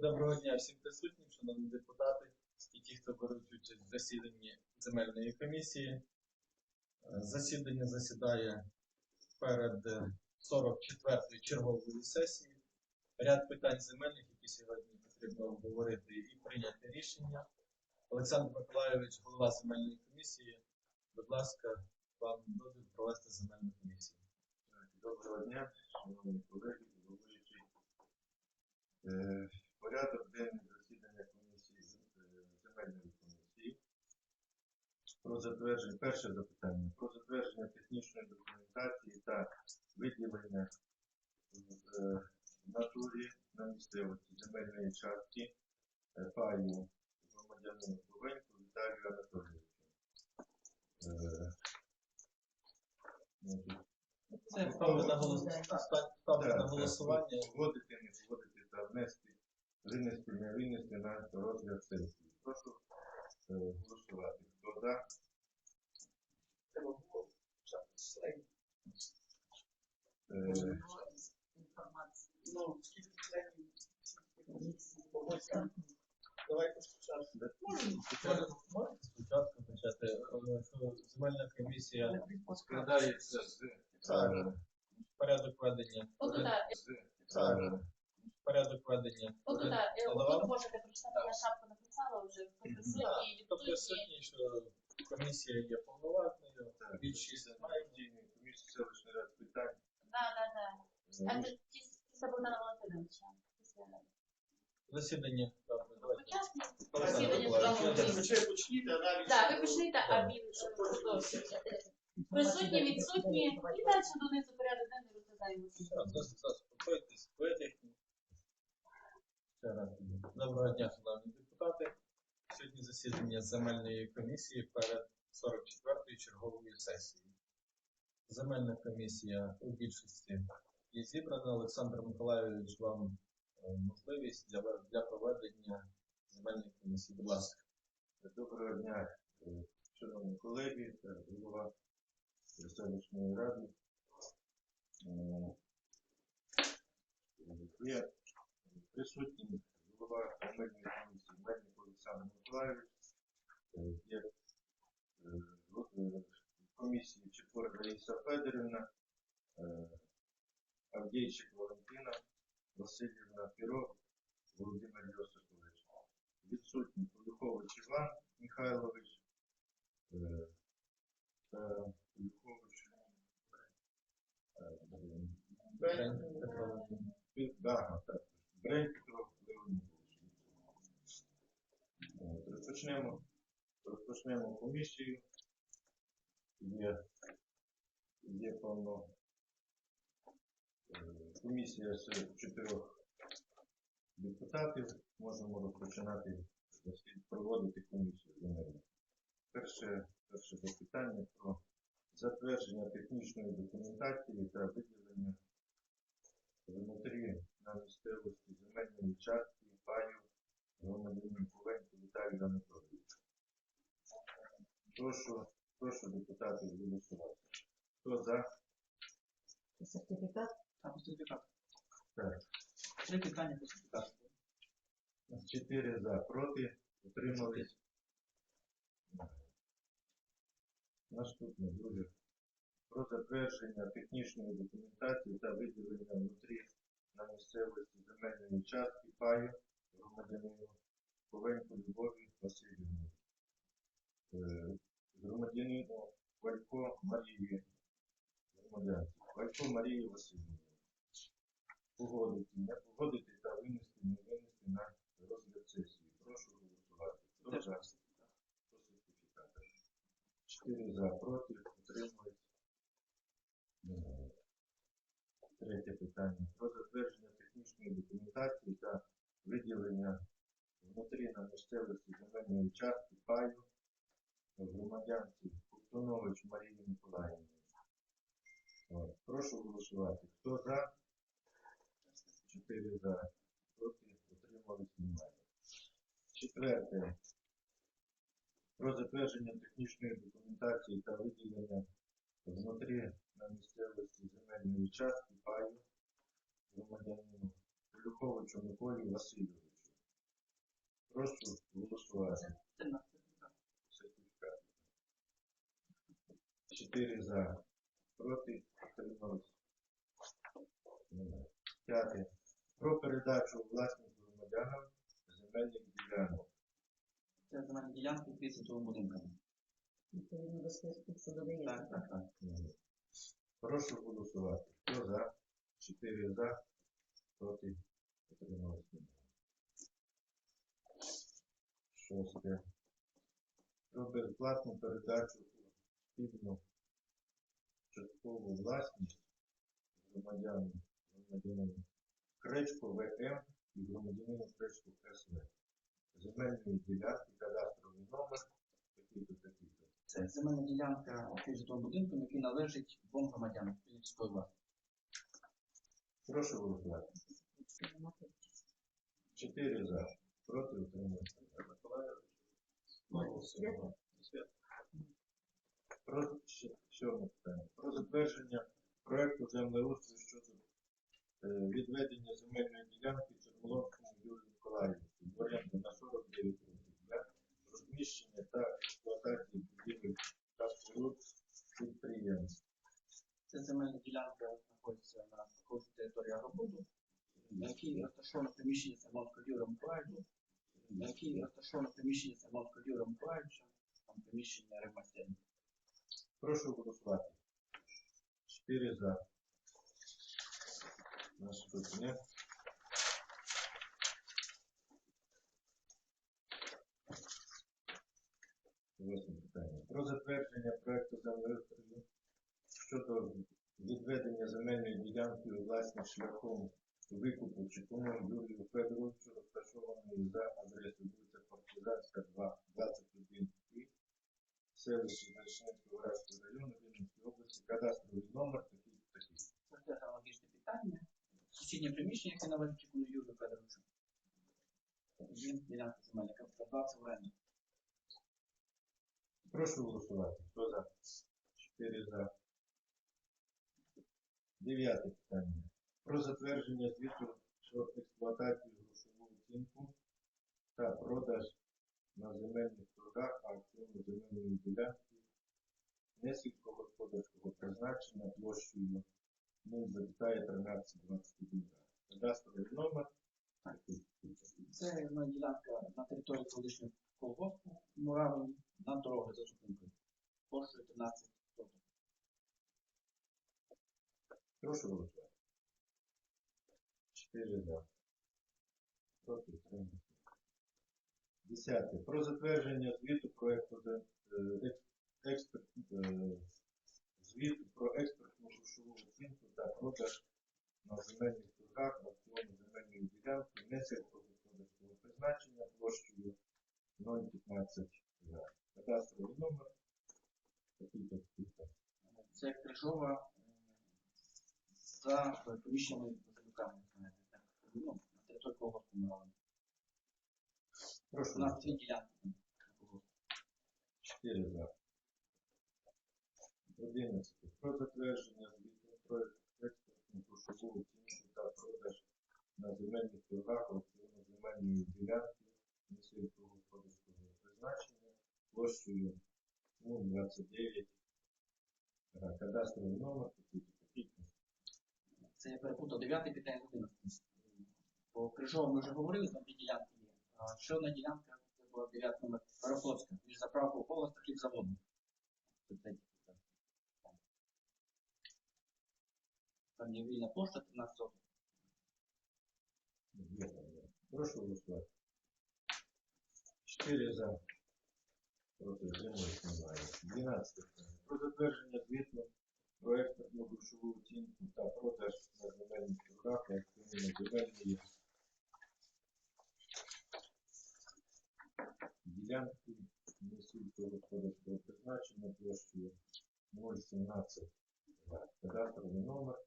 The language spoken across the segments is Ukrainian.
Доброго дня всім присутнім, шановні депутати і ті, хто беруть участь в засіданні земельної комісії. Е, Засідання засідає перед е, 44-ю черговою сесією. Ряд питань земельних, які сьогодні потрібно обговорити і прийняти рішення. Олександр Миколайович, голова земельної комісії. Будь ласка, вам дозвіл провести земельну комісію. Доброго дня, шановні колеги, головуючий. Порядок денний засідання комісії е, земельної комісії. Про затвердження, перше запитання, про затвердження технічної документації та виділення в е, натурі на місцевості земельної частки е, паю громадянину Ковеньку Віталію Анатолійовичу. Це ставлю на голосування. Вводити, не вводити та внести, винести, не винести на розгляд сесії. Прошу е, голосувати. Хто за? Е, Ну, скільки членів Давайте спочатку. Почати. Земельна комісія складається з порядок ведення. Порядок ведення. можете прочитати, я шапку написала вже, відсутній. присутній, що комісія є повноважною, Так, більшість має дійний комісії селищної ради питань. Да, да, да. А це ті Богдана Валентиновича. Засідання. Почніть, а далі. Так, ви почнете, а він е. Присутні, відсутні, і далі донизу порядок денний розглядаємо. Доброго дня, шановні депутати. Сьогодні засідання земельної комісії перед 44-ю черговою сесією. Земельна комісія у більшості є зібрана. Олександр Миколайович, вам можливість для, для проведення земельної комісії. Будь ласка. Доброго дня, е, шановні колеги голова селищної ради. Е, Є присутній голова земельної комісії Мельник Олександр Миколаївич. Е, Є е, комісії Чепур Раїса Федорівна, е, Авдійчик Є, є повно е, комісія з чотирьох депутатів. Можемо розпочинати проводити комісію земельну. Перше, перше запитання про затвердження технічної документації та виділення внутрі на місцевості земельної частки паю громадянин Ковенко Віталію Анатолійовичу. Прошу, прошу депутатів голосувати. Хто за? Сертифікат? Так, сертифікат. Так. Три питання по сертифікату. Чотири за, проти, утримались. Наступне, друге. Про затвердження технічної документації та виділення внутрі на місцевості земельної частки паю громадянину Ковенку Любові Васильівні. Громадянину Валько Марії громадянці. Валько Марії Васильівні. Погодити, не погодити та винести, не винести на розгляд сесії. Прошу голосувати. Хто за? так. По. Чотири за, проти, утримують. Третє питання. Про затвердження технічної документації та виділення внутрі на місцевості земельної частки паю громадянці Куптунович Марії Миколаївні. Прошу голосувати. Хто за? Чотири за, проти, утримались немає. Четверте. Про затвердження технічної документації та виділення внутрі на місцевості земельної частки паю громадянину Полюховичу Миколі Васильовичу. Прошу голосувати. 4 за. Проти отрималось. П'яте. Про передачу власних громадянам земельних ділянок. Це земельні ділянки під світовим будинками. Так, так, так. Прошу голосувати. Хто за? 4 за. Проти отрималось. Шосте. Про безплатну передачу у спільну часткову власність громадянам громадянину Кречко ВМ і громадянину Кречко СВ. Земельної ділянки, кадастровий номер, такий-то, такий-то. Це земельна ділянка житловим будинком, який належить двом громадянам Філіпської власності. Прошу голосувати. Чотири за. Проти утримуюся. Голосуємо. Про сьоме питання. Про затвердження проекту землеустрою щодо е, відведення земельної ділянки Чорноловському Юрію Миколаївичу в оренду на 49 років для розміщення та експлуатації будівель та споруд підприємств. Це земельна ділянка знаходиться на кожній території Агробуду, на якій розташовано приміщення Самонського Юрія Миколаївича, на якій розташовано приміщення Самонського Юрія Миколаївича, там приміщення ремонтів. Прошу голосувати. Чотири за. Наступне. Восьме питання. Про затвердження проекту землеустрою щодо відведення земельної ділянки у власність шляхом викупу Чекуну Юрію Федоровичу, розташованої за адресою вулиця Партизанська, 2, 21 і селище Вершинського Вараського району Вінницької області, кадастровий номер такий такий. Це теж аналогічне питання. Сусіднє приміщення, яке належить Чекуну Юрію Федоровичу. Він ділянка земельна, яка продавався в оренду. Прошу голосувати. Хто за? Чотири за. Дев'яте питання. Про затвердження звіту про експлуатацію Несільськогосподарського призначення площею 0,1321. Кадастровий номер. такий, такий, такий. Це ділянка на території колишнього колгоспу Муравині на дороги за зупинкою. Площею 13 соток. Прошу голосувати. Чотири за. Проти утримався. Десяте. Про затвердження звіту проекту де- е, ек- експерт, е, звіту про експертну грошову оцінку та продаж на земельних торгах аукціону земельної ділянки несільськогосподарського призначення площею 0,15 га. Кадастровий номер. Такий-то, такий-то. Це Крижова е, за приміщеними базилюками, знаєте, так, ну, на території колгоспу Муравині. Прошу. У нас дві ділянки. на колгоспі. 4 за. 11. Про затвердження звіту про експортну грошову та продаж на земельних торгах аукціону земельної ділянки несільськогосподарського призначення площею 029 га. Кадастровий номер. Це я перепутав 9 питання 11. По Крижова ми вже говорили, там дві ділянки є. А ще одна ділянка, це була 9 номер Парофлотська, між заправкою колос та хлібзаводом. Це третє питання. Там є вільна площа 13 соток. Прошу голосувати. 4 за. Проти утримуюсь немає. 12. Про затвердження звіту про експортну грошову оцінку та продаж на земельних торгах аукціону земельної ділянки несільськогосподарського призначення площею 017 га. Кадастровий номер.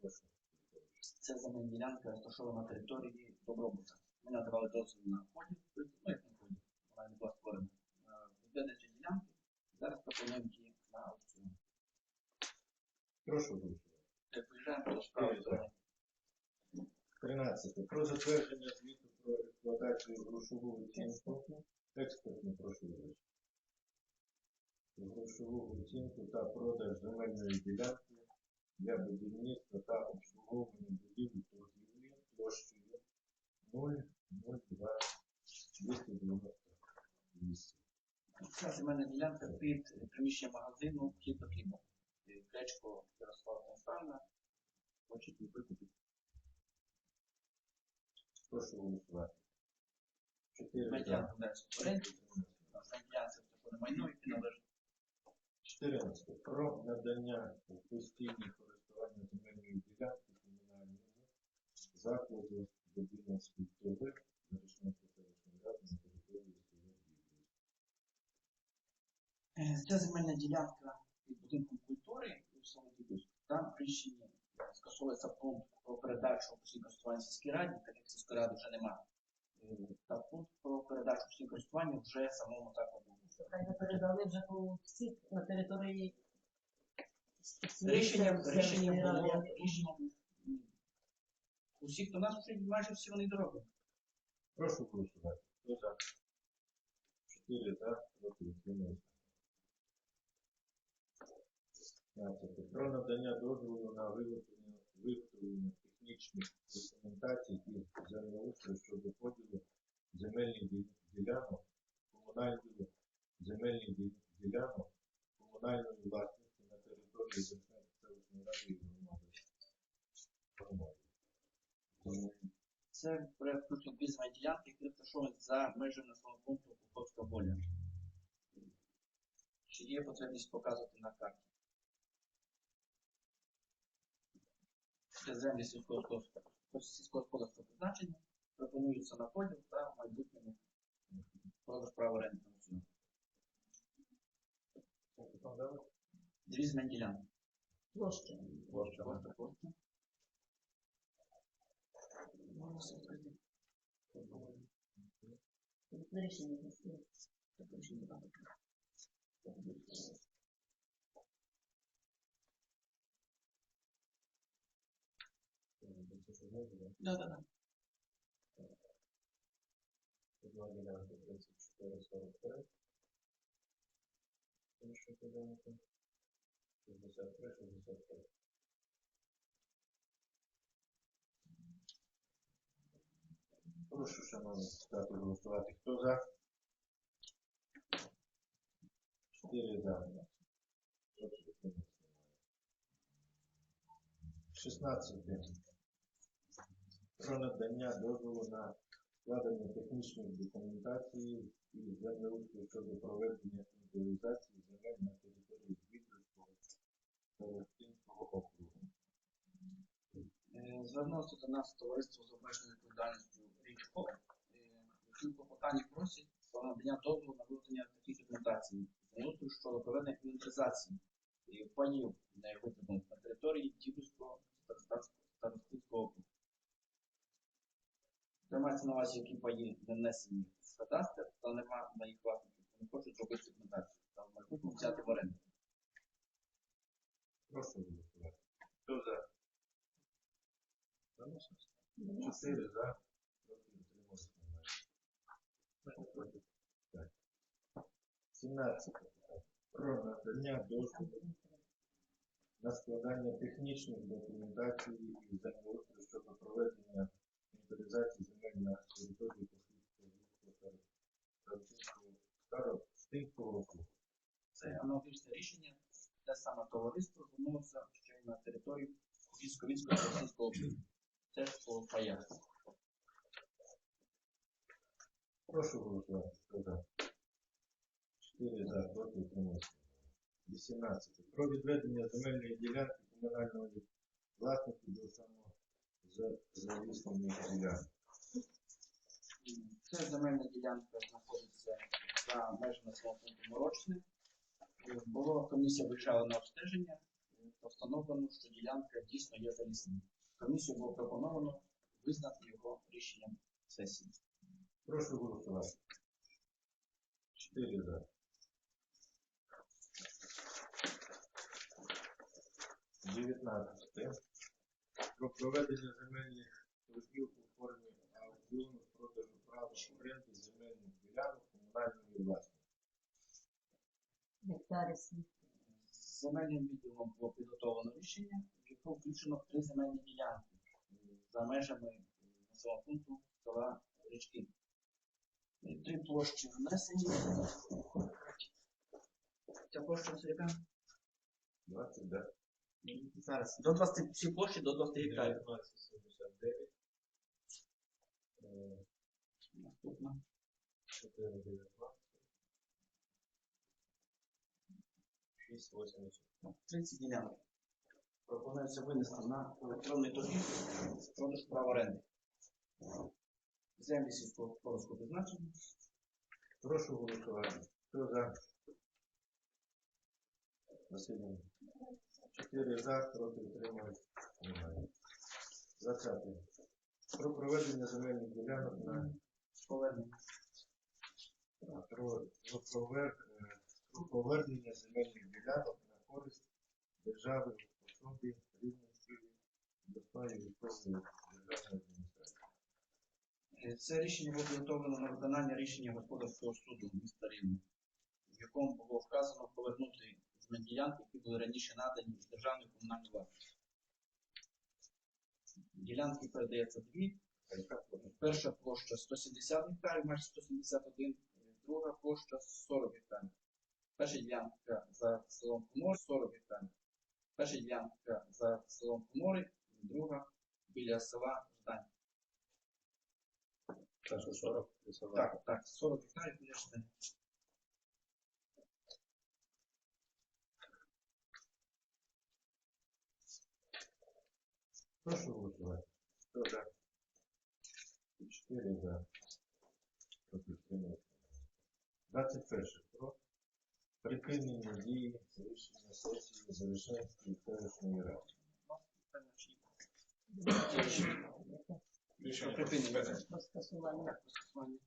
Це земельна ділянка розташована на території Добробута. Ми надавали дозвіл на тобто, ну як на поділ, вона не була створена. Е, Відведення ділянки, зараз пропонуємо її на аукціон. Прошу голосувати. Як виїжджаємо до справи, 13. Про затвердження звіту про експлуатацію грошову оцінку. Експертно, прошу вибачити. Грошову оцінку та продаж земельної ділянки для будівництва та обслуговування будівель торгівлі площею 002 298. Ця земельна ділянка під приміщенням магазину хліба. Е, Клечко Ярослава Станіславівна хочуть її викупити. Прошу голосувати. Чотири за. ділянка вдається в оренду. На земельній ділянці розташоване майно, яке належить 14. Про надання у користування земельної ділянки комунальному закладу Дубинської ТВ Зарічненської селищної ради на території Е, Ця земельна ділянка під будинком культури у Солодівську. Там е, скасовується пункт про передачу постійного користування сільській раді, так як сільської ради вже немає. Е, Та пункт про передачу постійного користування вже самому закладу. Би передали вже по всіх на території. Рішення, рішення було рішенням. Усіх до нас вже майже всі вони дороги. Прошу голосувати. Хто за? Чотири за, проти утримались. Про надання дозволу на виготовлення, виготовлення технічних документацій і землеустрою щодо поділу земельних ді- ділянок, комунальної земельних ді- ділянок, комунальної власності Це включить дві земельні ділянки, які розташовані за межами населеного пункту Куховська воля. Чи є потребність показувати на карті? Це землі сільськогосподарського призначення пропонуються на поділ та в майбутньому продаж права оренди на. Дві земельні ділянки. Площа. Площа, площа, площа. Да, да, да. Одна ділянка 34, 43. Інша ділянка 63, 65. Прошу, шановні депутати, голосувати. Хто за? Чотири за. 16. Про надання дозволу на складення технічної документації і землеустрою щодо проведення інвентаризації земель на території та Ростинського округу. Е, Звернувся до нас товариство з обмеженою відповідальністю Річко, які клопотання просять про надання дозволу на виготовлення таких документацій землеустрою щодо проведення інвентаризації паїв на його на території Дібрівського старостинського округу. Це на увазі, які паї не внесені в кадастр, та нема на їх власників. Вони хочуть зробити документацію та в майбутньому взяти в оренду. Прошу голосувати. Хто за? Чотири за. Утримався. немає. Так. 17. Про надання дозволу на складання технічних документацій і землеустрою щодо проведення інвентаризації земель на території Послідського Старостинського Старостинського округу. Це аналогічне рішення. Те саме товариство звернулося ще й на територію військовицького російського. Теж по паях. Прошу голосувати. За? Чотири за, проти утримався. 18. Про відведення земельної ділянки комунальної власності до самозалісної ділянки. Це земельна ділянка знаходиться за межами свого пункту Морочне. Е, Було комісія виїжджала на обстеження, е, та встановлено, що ділянка дійсно є залісною. Комісію було пропоновано визнати його рішенням сесії. Прошу голосувати. Чотири за. 19. Про проведення земельних торгів у формі аукціону з продажу права у власність. Гектари світ. Земельним відділом було підготовлено рішення, в яке включено три земельні ділянки е, за межами е, населеного пункту села Річки. Три площі внесені. Ця площа це яка? 20, да? Зараз. До 20 всі площі до 20 гектарів. 1979. Е, Наступна. 419. 680. 30 ділянок. Пропонується винести на електронний торгів продаж права оренди. Землі сільськогосподарського призначення. Прошу голосувати. Хто за? Засідання. Чотири за, проти утримують. 20. Про проведення земельних ділянок на Повернення. про, про, провер, е, про повернення земельних ділянок на користь держави в особі Рівненської обласної військової державної адміністрації. Це рішення було підготовлено на виконання рішення господарського суду міста Рівне, в якому було вказано повернути земельні ділянки, які були раніше надані з державної комунальної власності. Ділянки передається дві. Перша площа 170 гектарів, майже 171, друга площа 40 гектарів. Перша ділянка за селом Помор 40 гектарів. Перша ділянка за селом Помори, друга біля села Ждань. Перше 40, Так, так, 40 гектарів біля Ждань. Прошу голосувати. Хто за? Чотири за. Проти утримують. 21. Припинення дії рішення сесії Залишенської селищної ради. Рішення припинення. Скасування. Так, про скасування.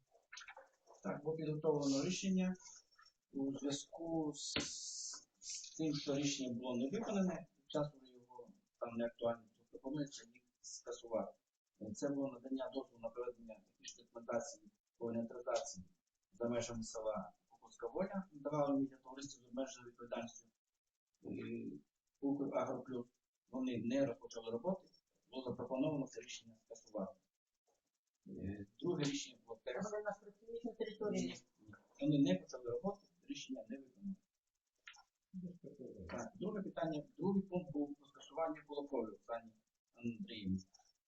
Так, було підготовлено рішення у зв'язку з, з тим, що рішення було не виконане, час вже його там не актуально, то пропонується їх скасувати. Це було надання дозволу на проведення технічної документації по інвентаризації за межами села Кукурська Воля, давали мені товариство з обмеженою відповідальністю Укр Агроплюс. Вони не розпочали роботи, було запропоновано це рішення скасувати. Е, Друге рішення було. Вони території. Вони не почали роботи, рішення не виконали. Так, друге питання, другий пункт був про скасування Кулакові Оксані Андріївні.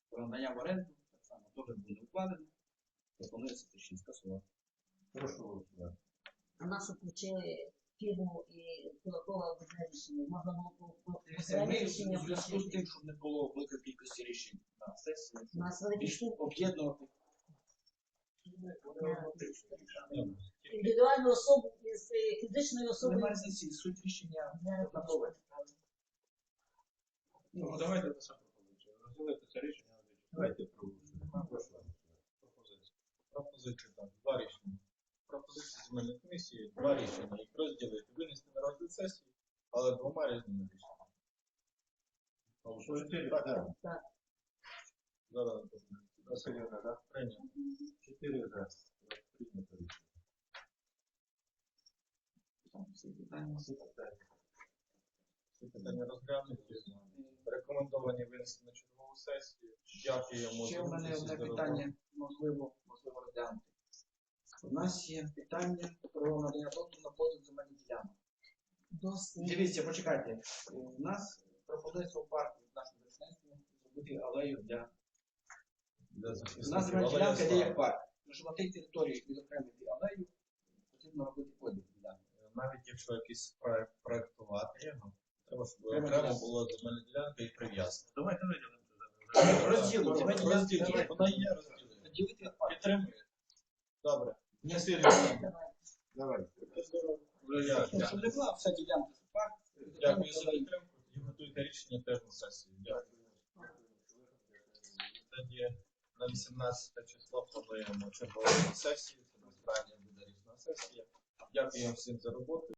Про надання в оренду, так само теж було не укладено. Пропонується рішення скасувати. Прошу голосувати. Нас включили фірму і в одне рішення. Можна було Дивіться, Ми рішення в зв'язку з тим, щоб не було великої кількості рішень на сесії, У нас більш об'єднувати. індивідуальну особу із е, фізичною особою. Немає різниці, суть рішення однакове. Ну, давайте на сам пропозицію. Розділити це рішення. Давайте проголосуємо. Прошу пропозицію. Пропозиції так, два рішення. Пропозиції земельної комісії, два рішення. Їх розділити, винести на розгляд сесії, але двома різними рішеннями. Чотири, Так, так. Так. Зараз Васильівна, так? прийняв. Чотири за. Прийнято рішення. Всі питання. Всі питання. Всі питання розглянуті. Рекомендовані винести на чергову сесію. Дякуємо Ще за в мене одне питання, можливо, можливо розглянути. У нас є питання про надання доступу на поділ земельних ділянок. Досить. Дивіться, почекайте. Е, У нас пропонується у парку в нашому резиденції зробити алею для. Для У нас земельна ділянка є як парк. Тому що на тій території відокремити алею, потрібно робити поділ ділянки. Навіть якщо якийсь проект проектувати його, треба, щоб Треба окремо була земельна ділянка і прив'язка. Давайте виділимо це. Розділити, є. вона є парк. Підтримує. Добре. Не сильно. Давай. Дякую за підтримку. Тоді готуйте рішення теж на. Дякую. Тоді на 18 число плануємо чергову сесію. Це насправді буде річна сесія. Дякую всім за роботу.